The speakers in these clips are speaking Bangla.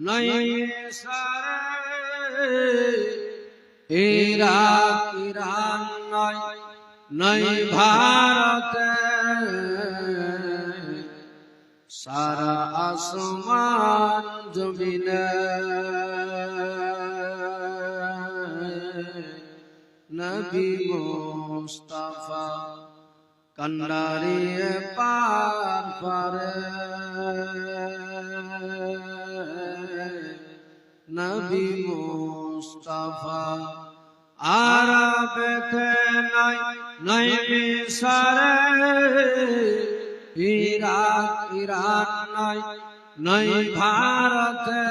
নাই সারে ইরাক ইরান নাই নাই ভারতে সারা আসমান জমিনে নবী মুস্তাফা কন্ডারিয়ে পার পারে নবী মুস্তাফা। আরবেতে নাই নাই মিশরে। ইরাক ইরান নাই নাই ভারতে।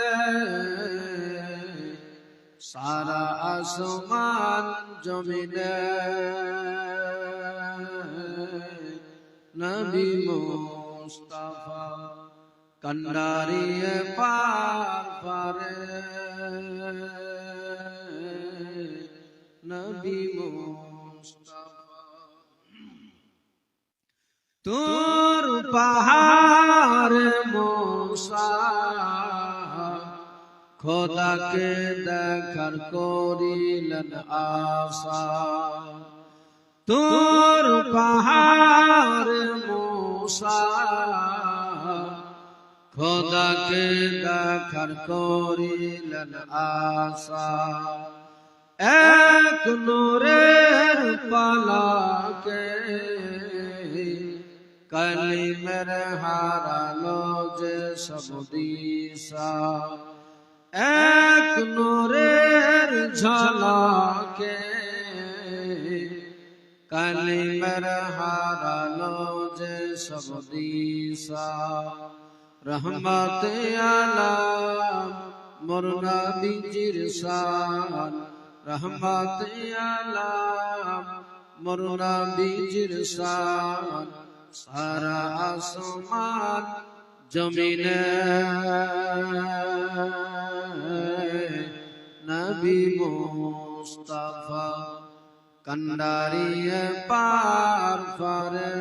সারা আসমান জমিনে। নবী মুস্তাফা। কন্ডারিয়ে পার নবী তোর পাহাড় মোসা খোদাকে দেখার করিলেন আশা তোর পাহাড় মোসা খোদাকে দেখার করিলেন আশা। এক নূরের পালাকে কলিমের হারালো যে সব দিশা। এক নূরের ঝলকে কলিমের হারালো যে সব দিশা। রহমত আলাম বিজির শান রহমত মরনা বিজির শান সারা আসমান জমিনে নবী মুস্তাফা, কন্ডারিয়ে পার পারে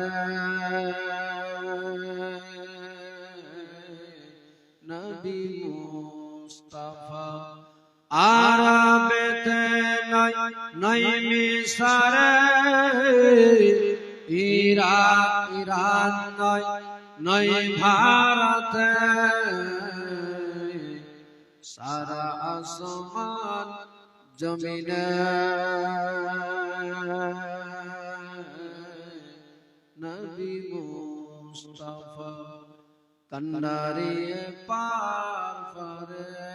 মুস্তাফা। আরবেতে নাই নাই মিশরে। ইরাক ইরান নাই নাই ভারতে। সারা আসমান জমিনে। কন্ডারিয়ে পার পারে